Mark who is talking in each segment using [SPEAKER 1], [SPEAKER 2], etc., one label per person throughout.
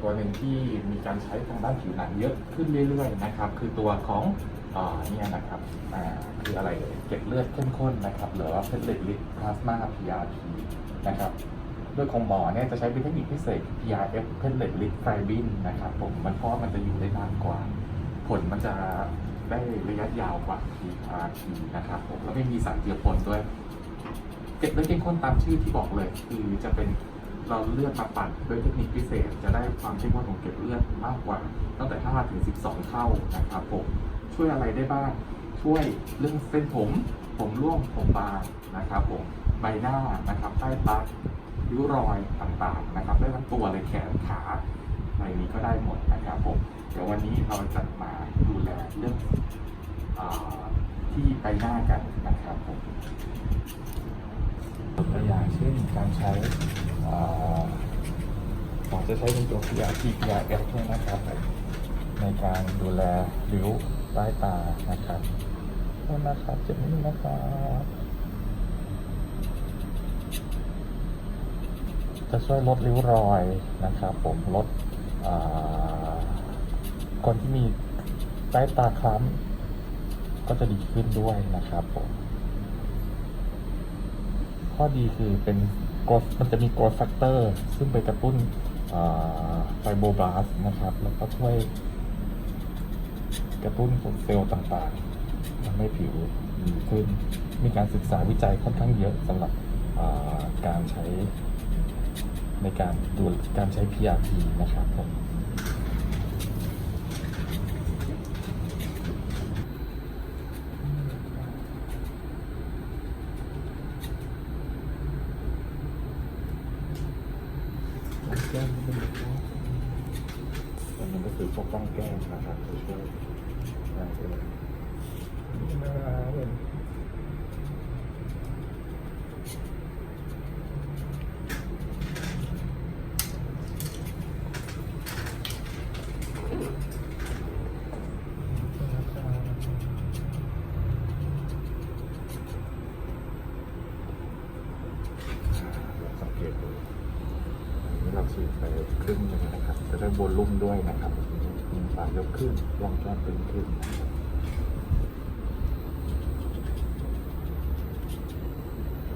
[SPEAKER 1] ตัวหนึ่งที่มีการใช้ทางด้านผิวหนังเยอะขึ้นเรื่อยๆนะครับ คือตัวของเนี่ยนะครับคืออะไรเอ่ยเกล็ดเลือดเข้มข้นนะครับหรือว่าเพลทลิตพลาสมา PRP นะครับโดยของหมอเนี่ยจะใช้เป็นเทคนิคพิเศษ PRF เพลทลิตไฟบินนะครับผมมันเพราะว่ามันจะอยู่ได้นานกว่า ผลมันจะได้ระยะยาวกว่า PRP นะครับผมแล้วไม่มีสารเจือปนด้วย เกล็ดเลือดเข้มข้นตามชื่อที่บอกเลย คือจะเป็น เราเลือดมาปั่นด้วยเทคนิคพิเศษ จะได้ความเข้มข้นของเกล็ดเลือดมากกว่า ตั้งแต่ 5 ถึง 12 เท่านะครับผมช่วยอะไรได้บ้าง ช่วยเรื่องเส้นผม ผมร่วงผมบางนะครับผมใบหน้านะครับใต้ตาริ้วรอยต่างๆนะครับได้ทั้งตัวเลยแขนขาอะไรนี้ก็ได้หมดนะครับผมเดี๋ยววันนี้เราจะมาดูแลเรื่องอ ที่ใบหน้ากันนะครับผมตัวอย่างเช่นการใช้อ่าผมจะใช้เป็นตัว PRP PRF เนี่ยนะครับ ในการดูแลริ้วใต้ตานะครับโทษนะครับเจ็บนิดนึงนะครับจะช่วยลดริ้วรอยนะครับ ผมลดอ่าคนที่มีใต้ตาคล้ำ ก็จะดีขึ้นด้วยนะครับผมข้อดีคือเป็นกรดมันจะมีกรดแฟกเตอร์ ซึ่งไปกระตุ้นไฟโบบลาสนะครับ แล้วก็ช่วยกระตุ้นเซลล์ต่างๆทำให้ผิวดีขึ้น มีการศึกษาวิจัยค่อนข้างเยอะสำหรับการใช้ในการดูการใช้ PRP นะครับผม แก้มนิดนึงนะอันนี้ก็คือพวกกล้องแก้มนะครับจะช่วยได้เลยนี่มาเลยสังเกตดูอันนี้ เราฉีดไปครึ่งหนึงนะครับ จะได้บนลุ่มด้วยนะครับมีปากยกขึ้นลองแกนตึงขึ้นนะครับ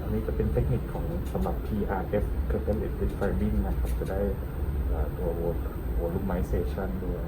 [SPEAKER 1] อันนี้จะเป็นเทคนิคของสำหรับ PRF คือเป็น Electric Fibing นะครับ จะได้ตัว Volumization ด้วย